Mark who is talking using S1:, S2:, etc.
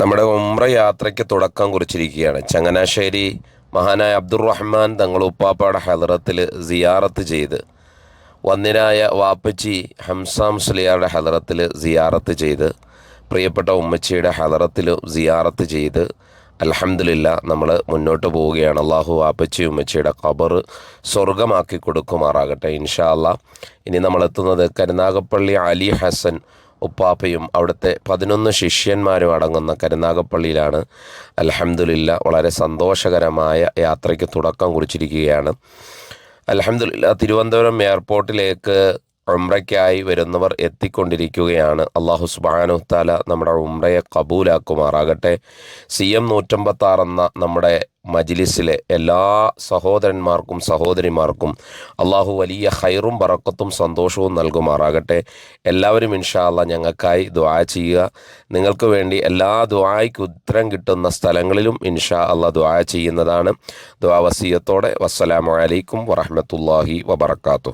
S1: നമ്മുടെ ഉംറ യാത്രയ്ക്ക് തുടക്കം കുറിച്ചിരിക്കുകയാണ്. ചങ്ങനാശ്ശേരി മഹാനായ അബ്ദുറഹ്മാൻ തങ്ങൾ ഉപ്പാപ്പയുടെ ഹലറത്തിൽ സിയാറത്ത് ചെയ്ത് വന്നിനായ വാപ്പച്ചി ഹംസാം സുലിയാരുടെ ഹലറത്തിൽ സിയാറത്ത് ചെയ്ത് പ്രിയപ്പെട്ട ഉമ്മച്ചിയുടെ ഹലറത്തിലും സിയാറത്ത് ചെയ്ത് അലഹമില്ല നമ്മൾ മുന്നോട്ട് പോവുകയാണ്. അള്ളാഹു വാപ്പച്ചി ഉമ്മച്ചിയുടെ ഖബർ സ്വർഗമാക്കി കൊടുക്കുമാറാകട്ടെ ഇൻഷാ ഇനി നമ്മൾ എത്തുന്നത് കരുനാഗപ്പള്ളി അലി ഹസൻ ഉപ്പാപ്പയും അവിടുത്തെ പതിനൊന്ന് ശിഷ്യന്മാരും അടങ്ങുന്ന കരുനാഗപ്പള്ളിയിലാണ് അലഹമില്ല വളരെ സന്തോഷകരമായ യാത്രയ്ക്ക് തുടക്കം കുറിച്ചിരിക്കുകയാണ്. അലഹമില്ല തിരുവനന്തപുരം എയർപോർട്ടിലേക്ക് ഉംറയ്ക്കായി വരുന്നവർ എത്തിക്കൊണ്ടിരിക്കുകയാണ്. അള്ളാഹു താല നമ്മുടെ ഉംറയെ കബൂലാക്കുമാറാകട്ടെ. സി എം നൂറ്റമ്പത്താറ് എന്ന നമ്മുടെ മജ്ലിസിലെ എല്ലാ സഹോദരന്മാർക്കും സഹോദരിമാർക്കും അള്ളാഹു വലിയ ഹൈറും പറക്കത്തും സന്തോഷവും നൽകുമാറാകട്ടെ. എല്ലാവരും ഇൻഷാല്ല ഞങ്ങൾക്കായി ദ്വാ ചെയ്യുക. നിങ്ങൾക്ക് വേണ്ടി എല്ലാ ദ്വായ്ക്ക് ഉത്തരം കിട്ടുന്ന സ്ഥലങ്ങളിലും ഇൻഷാ അല്ല ദ്വാ ചെയ്യുന്നതാണ്. ദ്വാ വസീയത്തോടെ. വസ്സലാമലൈക്കും വറഹമത്തല്ലാഹി വബർക്കാത്തു